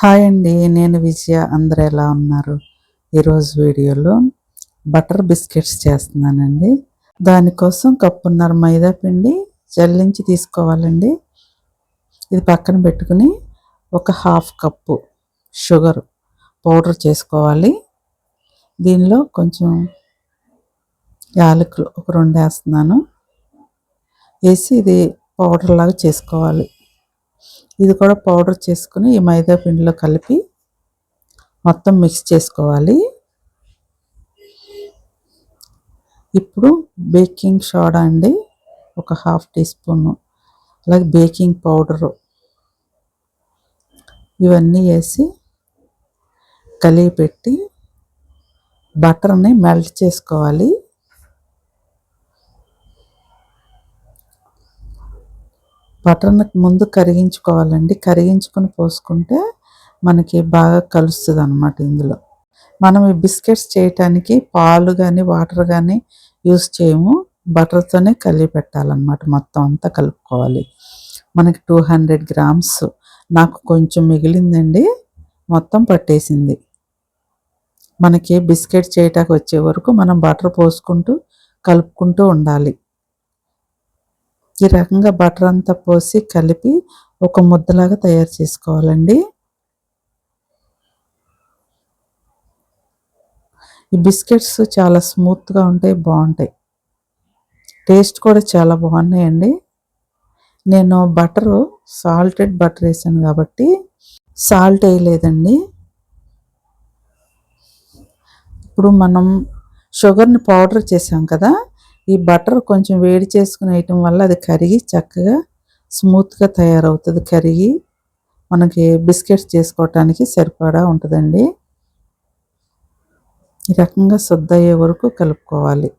Hi అండి నేను విజయ. అందరు ఎలా ఉన్నారు? ఈరోజు వీడియోలో బటర్ బిస్కెట్స్ చేస్తున్నానండి. దానికోసం కప్పున్నర మైదా పిండి జల్లించి తీసుకోవాలండి. ఇది పక్కన పెట్టుకుని ఒక హాఫ్ కప్పు షుగర్ పౌడర్ చేసుకోవాలి. దీనిలో కొంచెం యాలకులు ఒక రెండు వేస్తున్నాను. వేసి ఇది పౌడర్ లాగా చేసుకోవాలి. ఇది కూడా పౌడర్ చేసుకుని ఈ మైదా పిండిలో కలిపి మొత్తం మిక్స్ చేసుకోవాలి. ఇప్పుడు బేకింగ్ సోడా అండి ఒక హాఫ్ టీ స్పూన్. అలాగే బేకింగ్ పౌడరు. ఇవన్నీ వేసి కలిగి పెట్టి బటర్ని మెల్ట్ చేసుకోవాలి. బటర్ని ముందు కరిగించుకోవాలండి. కరిగించుకొని పోసుకుంటే మనకి బాగా కలుస్తుంది అనమాట ఇందులో. మనం ఈ బిస్కెట్స్ చేయటానికి పాలు కానీ వాటర్ కానీ యూస్ చేయము. బటర్తోనే కలిపి పెట్టాలన్నమాట మొత్తం అంతా కలుపుకోవాలి. మనకి టూ హండ్రెడ్ గ్రామ్స్ నాకు కొంచెం మిగిలిందండి. మొత్తం పట్టేసింది. మనకి బిస్కెట్ చేయటానికి వచ్చే వరకు మనం బటర్ పోసుకుంటూ కలుపుకుంటూ ఉండాలి. ఈ రకంగా బటర్ అంతా పోసి కలిపి ఒక ముద్దలాగా తయారు చేసుకోవాలండి. ఈ బిస్కెట్స్ చాలా స్మూత్గా ఉంటాయి బాగుంటాయి. టేస్ట్ కూడా చాలా బాగున్నాయండి. నేను బటరు సాల్టెడ్ బటర్ వేసాను కాబట్టి సాల్ట్ వేయలేదండి. ఇప్పుడు మనం షుగర్ని పౌడర్ చేసాం కదా ఈ బటర్ కొంచెం వేడి చేసుకుని వేయటం వల్ల అది కరిగి చక్కగా స్మూత్గా తయారవుతుంది. కరిగి మనకి బిస్కెట్స్ చేసుకోవటానికి సరిపడా ఉంటుందండి. ఈ రకంగా శుద్ధ అయ్యే వరకు కలుపుకోవాలి.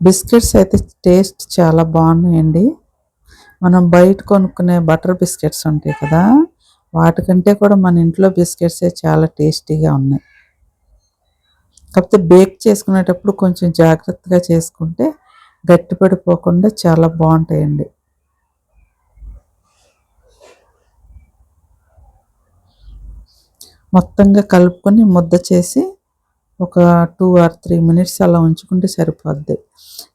బిస్కెట్స్ అయితే టేస్ట్ చాలా బాగున్నాయండి. మనం బయట కొనుక్కునే బటర్ బిస్కెట్స్ ఉంటాయి కదా. వాటికంటే కూడా మన ఇంట్లో బిస్కెట్సే చాలా టేస్టీగా ఉన్నాయి. కాకపోతే బేక్ చేసుకునేటప్పుడు కొంచెం జాగ్రత్తగా చేసుకుంటే గట్టిపడిపోకుండా చాలా బాగుంటాయండి. మొత్తంగా కలుపుకొని ముద్ద చేసి ఒక టూ ఆర్ త్రీ మినిట్స్ అలా ఉంచుకుంటే సరిపోద్ది.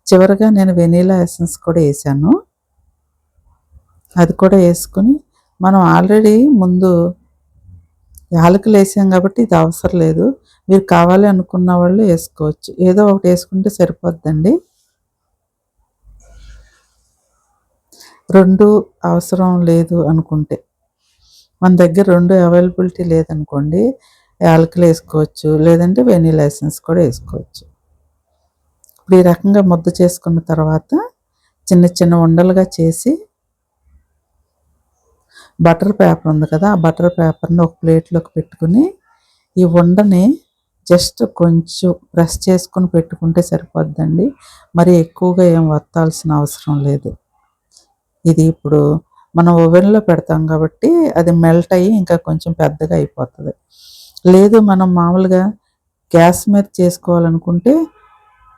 చివరిగా నేను వెనీలా ఎసెన్స్ కూడా వేసాను. అది కూడా వేసుకొని మనం ఆల్రెడీ ముందు యాలకులు వేసాం కాబట్టి ఇది అవసరం లేదు. మీరు కావాలి అనుకున్న వాళ్ళు వేసుకోవచ్చు. ఏదో ఒకటి వేసుకుంటే సరిపోద్దండి. రెండు అవసరం లేదు అనుకుంటే. మన దగ్గర రెండు అవైలబిలిటీ లేదనుకోండి యాలకులు వేసుకోవచ్చు లేదంటే వెనీ లైసెన్స్ కూడా వేసుకోవచ్చు. ఇప్పుడు ఈ రకంగా ముద్ద చేసుకున్న తర్వాత చిన్న చిన్న ఉండలుగా చేసి బటర్ పేపర్ ఉంది కదా ఆ బటర్ పేపర్ని ఒక ప్లేట్లోకి పెట్టుకుని ఈ ఉండని జస్ట్ కొంచెం ప్రెస్ చేసుకుని పెట్టుకుంటే సరిపోద్దండి. మరి ఎక్కువగా ఏం వత్తాల్సిన అవసరం లేదు. ఇది ఇప్పుడు మనం ఓవెన్లో పెడతాం కాబట్టి అది మెల్ట్ అయ్యి ఇంకా కొంచెం పెద్దగా అయిపోతుంది. లేదు మనం మామూలుగా గ్యాస్ మీద చేసుకోవాలనుకుంటే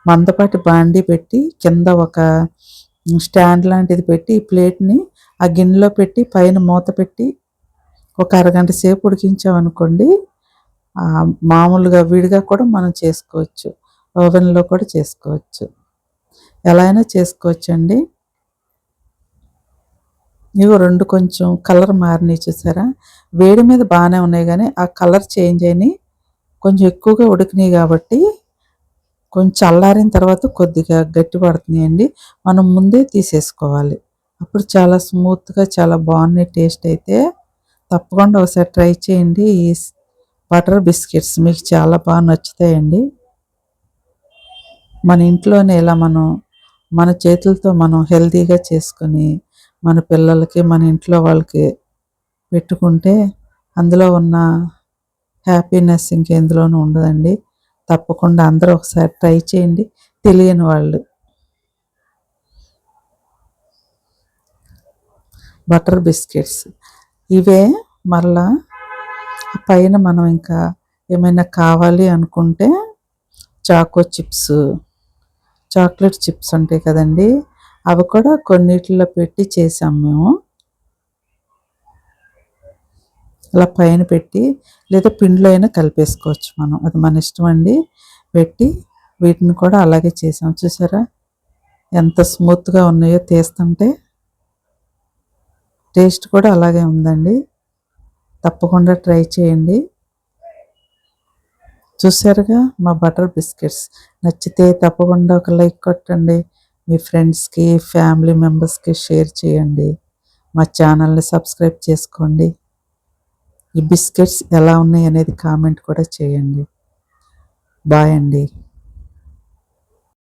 మందపాటి బాండీ పెట్టి కింద ఒక స్టాండ్ లాంటిది పెట్టి ఈ ప్లేట్ని ఆ గిన్నెలో పెట్టి పైన మూత పెట్టి ఒక అరగంట సేపు ఉడికించామనుకోండి మామూలుగా విడిగా కూడా మనం చేసుకోవచ్చు. ఓవెన్లో కూడా చేసుకోవచ్చు. ఎలా అయినా చేసుకోవచ్చండి. ఇవి రెండు కొంచెం కలర్ మారినాయి చూసారా? వేడి మీద బాగానే ఉన్నాయి కానీ ఆ కలర్ చేంజ్ అయినాయి. కొంచెం ఎక్కువగా ఉడికినాయి కాబట్టి కొంచెం చల్లారిన తర్వాత కొద్దిగా గట్టి పడుతున్నాయండి. మనం ముందే తీసేసుకోవాలి. అప్పుడు చాలా స్మూత్గా చాలా బాగున్నాయి టేస్ట్ అయితే తప్పకుండా ఒకసారి ట్రై చేయండి. ఈ బటర్ బిస్కెట్స్ మీకు చాలా బాగా నచ్చుతాయండి. మన ఇంట్లోనే ఇలా మనం మన చేతులతో మనం హెల్తీగా చేసుకొని మన పిల్లలకి మన ఇంట్లో వాళ్ళకి పెట్టుకుంటే అందులో ఉన్న హ్యాపీనెస్ ఇంకెందులోనూ ఉండదండి. తప్పకుండా అందరూ ఒకసారి ట్రై చేయండి. తెలియని వాళ్ళు. Butter biscuits. ఇవే మళ్ళా పైన మనం ఇంకా ఏమైనా కావాలి అనుకుంటే చాకో చిప్స్ చాక్లెట్ చిప్స్ ఉంటాయి కదండి. అవి కూడా కొన్నిటిలో పెట్టి చేసాం మేము. ఇలా పైన పెట్టి లేదా పిండిలో అయినా కలిపేసుకోవచ్చు మనం. అది మన ఇష్టం అండి. పెట్టి వీటిని కూడా అలాగే చేసాం. చూసారా? ఎంత స్మూత్గా ఉన్నాయో తీస్తుంటే టేస్ట్ కూడా అలాగే ఉందండి. తప్పకుండా ట్రై చేయండి. చూసారుగా మా బటర్ బిస్కెట్స్. నచ్చితే తప్పకుండా ఒక లైక్ కొట్టండి. మీ ఫ్రెండ్స్కి ఫ్యామిలీ మెంబర్స్కి షేర్ చేయండి. మా ఛానల్ని సబ్స్క్రైబ్ చేసుకోండి. ఈ బిస్కెట్స్ ఎలా ఉన్నాయి అనేది కామెంట్ కూడా చేయండి. బాయ్ అండి.